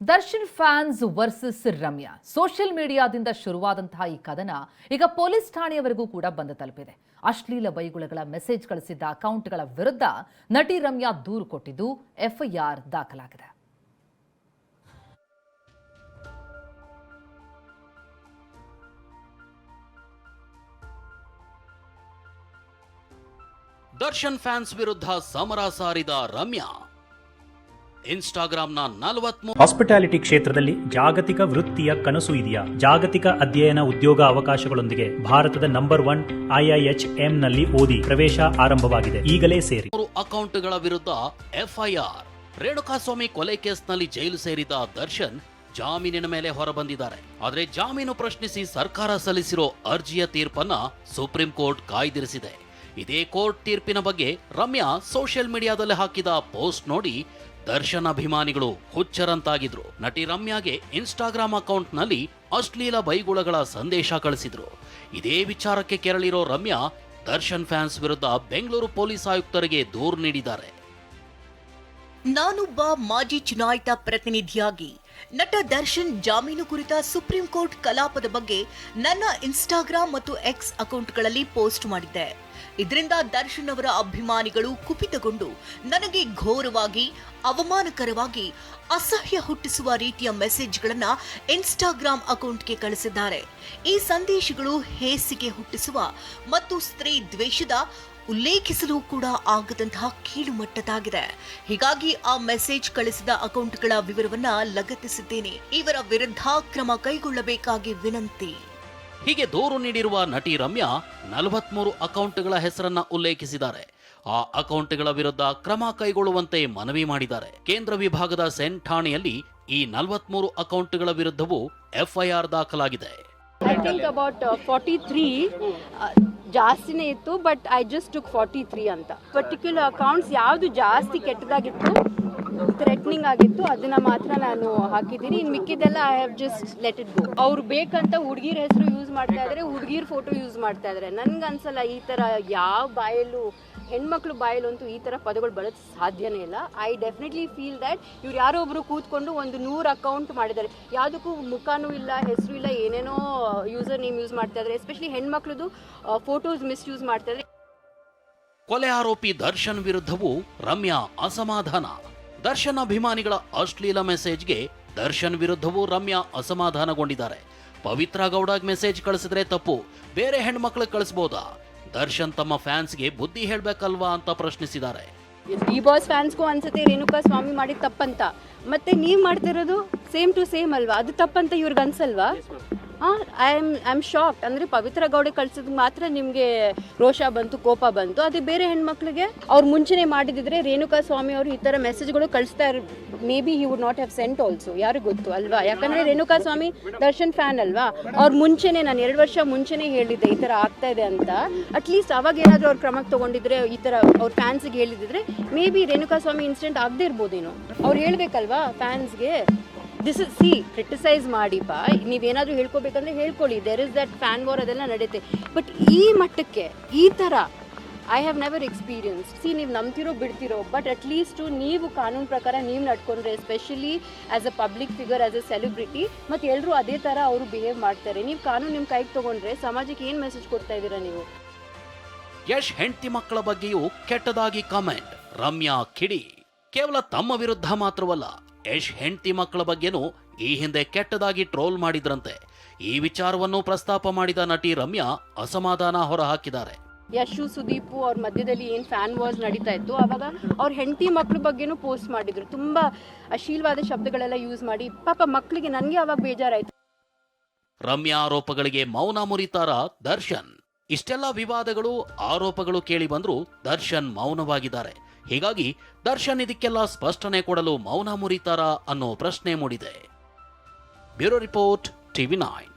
Darshan fans versus Ramya. Social ಮೀಡಿಯಾದಿಂದ ಶುರುವಾದಂತಹ ಈ ಕದನ ಈಗ ಪೊಲೀಸ್ ಠಾಣೆಯವರೆಗೂ ಕೂಡ ಬಂದು ತಲುಪಿದೆ. ಅಶ್ಲೀಲ ಬೈಗುಳಗಳ ಮೆಸೇಜ್ ಕಳಿಸಿದ್ದ ಅಕೌಂಟ್ಗಳ ವಿರುದ್ಧ ನಟಿ ರಮ್ಯಾ ದೂರು ಕೊಟ್ಟಿದ್ದು ಎಫ್ಐಆರ್ ದಾಖಲಾಗಿದೆ. ದರ್ಶನ್ ಫ್ಯಾನ್ಸ್ ವಿರುದ್ಧ ಸಮರ ಸಾರಿದ ರಮ್ಯಾ. ಇನ್ಸ್ಟಾಗ್ರಾಂನ ನಲವತ್ಮೂರು ಹಾಸ್ಪಿಟಾಲಿಟಿ ಕ್ಷೇತ್ರದಲ್ಲಿ ಜಾಗತಿಕ ವೃತ್ತಿಯ ಕನಸು ಇದೆಯಾ? ಜಾಗತಿಕ ಅಧ್ಯಯನ ಉದ್ಯೋಗ ಅವಕಾಶಗಳೊಂದಿಗೆ ಭಾರತದ ನಂಬರ್ ಒನ್ ಐಐಎಚ್ನಲ್ಲಿ ಓದಿ ಪ್ರವೇಶ ಆರಂಭವಾಗಿದೆ. ಈಗಲೇ ಸೇರಿ. ಅಕೌಂಟ್ಗಳ ವಿರುದ್ಧ ಎಫ್ಐಆರ್. ರೇಣುಕಾಸ್ವಾಮಿ ಕೊಲೆ ಕೇಸ್ನಲ್ಲಿ ಜೈಲು ಸೇರಿದ ದರ್ಶನ್ ಜಾಮೀನಿನ ಮೇಲೆ ಹೊರಬಂದಿದ್ದಾರೆ. ಆದರೆ ಜಾಮೀನು ಪ್ರಶ್ನಿಸಿ ಸರ್ಕಾರ ಸಲ್ಲಿಸಿರೋ ಅರ್ಜಿಯ ತೀರ್ಪನ್ನ ಸುಪ್ರೀಂ ಕೋರ್ಟ್ ಕಾಯ್ದಿರಿಸಿದೆ. ಇದೇ ಕೋರ್ಟ್ ತೀರ್ಪಿನ ಬಗ್ಗೆ ರಮ್ಯಾ ಸೋಷಿಯಲ್ ಮೀಡಿಯಾದಲ್ಲಿ ಹಾಕಿದ ಪೋಸ್ಟ್ ನೋಡಿ ದರ್ಶನ್ ಅಭಿಮಾನಿಗಳು ಹುಚ್ಚರಂತಾಗಿದ್ರು. ನಟಿ ರಮ್ಯಾಗೆ ಇನ್ಸ್ಟಾಗ್ರಾಮ್ ಅಕೌಂಟ್ನಲ್ಲಿ ಅಶ್ಲೀಲ ಬೈಗುಳಗಳ ಸಂದೇಶ ಕಳಿಸಿದ್ರು. ಇದೇ ವಿಚಾರಕ್ಕೆ ಕೆರಳಿರೋ ರಮ್ಯಾ ದರ್ಶನ್ ಫ್ಯಾನ್ಸ್ ವಿರುದ್ಧ ಬೆಂಗಳೂರು ಪೊಲೀಸ್ ಆಯುಕ್ತರಿಗೆ ದೂರು ನೀಡಿದ್ದಾರೆ. ನಾನೊಬ್ಬ ಮಾಜಿ ಚುನಾಯಿತ ಪ್ರತಿನಿಧಿಯಾಗಿ ನಟ ದರ್ಶನ್ ಜಾಮೀನು ಕುರಿತ ಸುಪ್ರೀಂ ಕೋರ್ಟ್ ಕಲಾಪದ ಬಗ್ಗೆ ನನ್ನ ಇನ್ಸ್ಟಾಗ್ರಾಮ್ ಮತ್ತು ಎಕ್ಸ್ ಅಕೌಂಟ್ಗಳಲ್ಲಿ ಪೋಸ್ಟ್ ಮಾಡಿದ್ದೆ. ಇದರಿಂದ ದರ್ಶನ್ ಅವರ ಅಭಿಮಾನಿಗಳು ಕುಪಿತಗೊಂಡು ನನಗೆ ಘೋರವಾಗಿ, ಅವಮಾನಕರವಾಗಿ, ಅಸಹ್ಯ ಹುಟ್ಟಿಸುವ ರೀತಿಯ ಮೆಸೇಜ್ಗಳನ್ನು ಇನ್ಸ್ಟಾಗ್ರಾಮ್ ಅಕೌಂಟ್ಗೆ ಕಳಿಸಿದ್ದಾರೆ. ಈ ಸಂದೇಶಗಳು ಹೇಸಿಗೆ ಹುಟ್ಟಿಸುವ ಮತ್ತು ಸ್ತ್ರೀ ದ್ವೇಷದ ಉಲ್ಲೇಖಿಸಲು ಕೂಡ ಆಗದಂತಹ ಕೀಳು ಮಟ್ಟದಾಗಿದೆ ಹೀಗಾಗಿ ಆ ಮೆಸೇಜ್ ಕಳಿಸಿದ ಅಕೌಂಟ್ಗಳ ವಿವರವನ್ನ ಲಗತ್ತಿಸಿದ್ದೇನೆ. ಇವರ ವಿರುದ್ಧ ಕ್ರಮ ಕೈಗೊಳ್ಳಬೇಕಾಗಿ ವಿನಂತಿ. ಹೀಗೆ ದೂರು ನೀಡಿರುವ ನಟಿ ರಮ್ಯಾ ನಲವತ್ಮೂರು ಅಕೌಂಟ್ಗಳ ಹೆಸರನ್ನ ಉಲ್ಲೇಖಿಸಿದ್ದಾರೆ. ಆ ಅಕೌಂಟ್ಗಳ ವಿರುದ್ಧ ಕ್ರಮ ಕೈಗೊಳ್ಳುವಂತೆ ಮನವಿ ಮಾಡಿದ್ದಾರೆ. ಕೇಂದ್ರ ವಿಭಾಗದ ಸೆನ್ ಠಾಣೆಯಲ್ಲಿ ಈ ನಲವತ್ಮೂರು ಅಕೌಂಟ್ಗಳ ವಿರುದ್ಧವೂ ಎಫ್ಐಆರ್ ದಾಖಲಾಗಿದೆ. ತ್ರೀ ಜಾಸ್ತಿನೇ ಇತ್ತು but I just took forty three ಅಂತ. ಪರ್ಟಿಕ್ಯುಲರ್ ಅಕೌಂಟ್ಸ್ ಯಾವುದು ಜಾಸ್ತಿ ಕೆಟ್ಟದಾಗಿತ್ತು ಥ್ರೆಟ್ನಿಂಗ್ ಆಗಿತ್ತು, ಅದನ್ನ ಮಾತ್ರ ನಾನು ಹಾಕಿದ್ದೀನಿ. ಇನ್ನು ಮಿಕ್ಕಿದೆಲ್ಲ I have just let it go ಅವ್ರು ಬೇಕಂತ ಹುಡುಗಿರ ಹೆಸರು ಯೂಸ್ ಮಾಡ್ತಾ ಇದ್ದಾರೆ ಹುಡುಗಿರ್ ಫೋಟೋ ಯೂಸ್ ಮಾಡ್ತಾ ಇದ್ದಾರೆ ನನ್ಗೆ ಅನ್ಸಲ್ಲ ಈ ಥರ ಯಾವ ಬಾಯಲ್ಲೂ ಹೆಣ್ಮಕ್ಳು ಬಾಯಲ್ಲಂತೂ ಈ ಥರ ಪದಗಳು ಬರೋದು ಸಾಧ್ಯನೇ ಇಲ್ಲ. ಐ ಡೆಫಿನೆಟ್ಲಿ ಫೀಲ್ ದ್ಯಾಟ್ ಇವ್ರು ಯಾರೋ ಒಬ್ರು ಕೂತ್ಕೊಂಡು ಒಂದು ನೂರು ಅಕೌಂಟ್ ಮಾಡಿದ್ದಾರೆ. ಯಾವುದಕ್ಕೂ ಮುಖನೂ ಇಲ್ಲ, ಹೆಸರು ಇಲ್ಲ, ಏನೇನೋ ಯೂಸರ್ ನೇಮ್ ಯೂಸ್ ಮಾಡ್ತಾ ಎಸ್ಪೆಷಲಿ ಹೆಣ್ಮಕ್ಳದು ಫೋಟೋಸ್ ಮಿಸ್ಯೂಸ್ ಮಾಡ್ತಾ ಇದ್ದಾರೆ ಕೊಲೆ ಆರೋಪಿ ದರ್ಶನ್ ವಿರುದ್ಧವೂ ರಮ್ಯಾ ಅಸಮಾಧಾನ. ದರ್ಶನ್ ಅಭಿಮಾನಿಗಳ ಅಶ್ಲೀಲ ಮೆಸೇಜ್ಗೆ ದರ್ಶನ್ ವಿರುದ್ಧವೂ ರಮ್ಯಾ ಅಸಮಾಧಾನಗೊಂಡಿದ್ದಾರೆ. ಪವಿತ್ರ ಗೌಡಾಗ್ ಮೆಸೇಜ್ ಕಳಿಸಿದ್ರೆ ತಪ್ಪು. ಬೇರೆ ಹೆಣ್ಮಕ್ಳಿಗೆ ಕಳಿಸ್ಬೋದಾ? ದರ್ಶನ್ ತಮ್ಮ ಫ್ಯಾನ್ಸ್ಗೆ ಬುದ್ಧಿ ಹೇಳ್ಬೇಕಲ್ವಾ ಅಂತ ಪ್ರಶ್ನಿಸಿದ್ದಾರೆ. ಡಿ ಬಾಸ್ ಫ್ಯಾನ್ಸ್ಗೂ ಅನ್ಸುತ್ತೆ ರೇಣುಕಾ ಸ್ವಾಮಿ ಮಾಡಿದ ತಪ್ಪಂತ. ಮತ್ತೆ ನೀವು ಮಾಡ್ತಿರೋದು ಸೇಮ್ ಟು ಸೇಮ್ ಅಲ್ವಾ? ಅದು ತಪ್ಪಂತ ಇವ್ರಿಗೆ ಅನ್ಸಲ್ವಾ? I am I am shock ಅಂದರೆ ಪವಿತ್ರ ಗೌಡೆ ಕಳ್ಸಿದ್ ಮಾತ್ರ ನಿಮಗೆ ರೋಷ ಬಂತು, ಕೋಪ ಬಂತು. ಅದೇ ಬೇರೆ ಹೆಣ್ಮಕ್ಳಿಗೆ ಅವ್ರು ಮುಂಚೆನೇ ಮಾಡಿದಿದ್ರೆ ರೇಣುಕಾ ಸ್ವಾಮಿ ಅವರು ಈ ಥರ ಮೆಸೇಜ್ಗಳು ಕಳಿಸ್ತಾ ಇರ್ maybe he would not have sent also ಯಾರು ಗೊತ್ತು ಅಲ್ವಾ? ಯಾಕಂದರೆ ರೇಣುಕಾ ಸ್ವಾಮಿ ದರ್ಶನ್ ಫ್ಯಾನ್ ಅಲ್ವಾ? ಅವ್ರು ಮುಂಚೆನೇ, ನಾನು ಎರಡು ವರ್ಷ ಮುಂಚೆನೇ ಹೇಳಿದ್ದೆ ಈ ಥರ ಆಗ್ತಾ ಇದೆ ಅಂತ. ಅಟ್ಲೀಸ್ಟ್ ಅವಾಗ ಏನಾದರೂ ಅವ್ರು ಕ್ರಮಕ್ಕೆ ತೊಗೊಂಡಿದ್ರೆ ಈ ಥರ ಅವ್ರ ಫ್ಯಾನ್ಸ್ಗೆ ಹೇಳಿದಿದ್ರೆ may be Renuka Swamy incident ಆಗದೆ ಇರ್ಬೋದೇನೋ. ಅವ್ರು ಹೇಳ್ಬೇಕಲ್ವಾ ಫ್ಯಾನ್ಸ್ಗೆ ದಿಸ್ ಇಸ್ ಸಿ ಕ್ರಿಟಿಸೈಸ್ ಮಾಡಿಪ್ಪ ನೀವೇನಾದರೂ ಹೇಳ್ಕೊಬೇಕಂದ್ರೆ ಹೇಳ್ಕೊಳ್ಳಿ. There is that fan war ಅದೆಲ್ಲ ನಡೆಯುತ್ತೆ ಬಟ್ ಈ ಮಟ್ಟಕ್ಕೆ, ಈ ಥರ I have never experience see ನೀವು ನಂಬ್ತಿರೋ, ಬಿಡ್ತಿರೋ ಬಟ್ ಅಟ್ಲೀಸ್ಟು ನೀವು ಕಾನೂನು ಪ್ರಕಾರ ನೀವು ನಡ್ಕೊಂಡ್ರೆ especially as a public figure as a celebrity ಮತ್ತು ಎಲ್ಲರೂ ಅದೇ ಥರ ಅವರು ಬಿಹೇವ್ ಮಾಡ್ತಾರೆ. ನೀವು ಕಾನೂನು ನಿಮ್ಮ ಕೈಗೆ ತೊಗೊಂಡ್ರೆ ಸಮಾಜಕ್ಕೆ ಏನು ಮೆಸೇಜ್ ಕೊಡ್ತಾ ಇದ್ದೀರಾ ನೀವು? ಯಶ್ ಹೆಂಡತಿ ಮಕ್ಕಳ ಬಗ್ಗೆಯೂ ಕೆಟ್ಟದಾಗಿ ಕಾಮೆಂಟ್ ರಮ್ಯಾ ಕಿಡಿ. ಕೇವಲ ತಮ್ಮ ವಿರುದ್ಧ ಮಾತ್ರವಲ್ಲ ಯಶ್ ಹೆಂಡತಿ ಮಕ್ಕಳ ಬಗ್ಗೆನೂ ಈ ಹಿಂದೆ ಕೆಟ್ಟದಾಗಿ ಟ್ರೋಲ್ ಮಾಡಿದ್ರಂತೆ. ಈ ವಿಚಾರವನ್ನು ಪ್ರಸ್ತಾಪ ಮಾಡಿದ ನಟಿ ರಮ್ಯಾ ಅಸಮಾಧಾನ ಹೊರಹಾಕಿದ್ದಾರೆ. ಯಶು ಸುದೀಪು ಅವ್ರ ಮಧ್ಯದಲ್ಲಿ ಏನು ಫ್ಯಾನ್ ವಾರ್ಸ್ ನಡೀತಾ ಇತ್ತು ಅವಾಗ ಅವ್ರ ಹೆಂಡತಿ ಮಕ್ಳ ಬಗ್ಗೆನೂ ಪೋಸ್ಟ್ ಮಾಡಿದ್ರು. ತುಂಬ ಅಶೀಲವಾದ ಶಬ್ದಗಳೆಲ್ಲ ಯೂಸ್ ಮಾಡಿ ಪಾಪ ಮಕ್ಕಳಿಗೆ ನನಗೆ ಅವಾಗ ಬೇಜಾರಾಯ್ತು. ರಮ್ಯಾ ಆರೋಪಗಳಿಗೆ ಮೌನ ಮುರಿತಾರ ದರ್ಶನ್. ಇಷ್ಟೆಲ್ಲ ವಿವಾದಗಳು ಆರೋಪಗಳು ಕೇಳಿ ಬಂದ್ರು ದರ್ಶನ್ ಮೌನವಾಗಿದ್ದಾರೆ. ಹೀಗಾಗಿ ದರ್ಶನ್ ಇದಕ್ಕೆಲ್ಲ ಸ್ಪಷ್ಟನೆ ಕೊಡಲು ಮೌನ ಮುರಿತಾರಾ ಅನ್ನೋ ಪ್ರಶ್ನೆ ಮೂಡಿದೆ. Bureau report TV nine.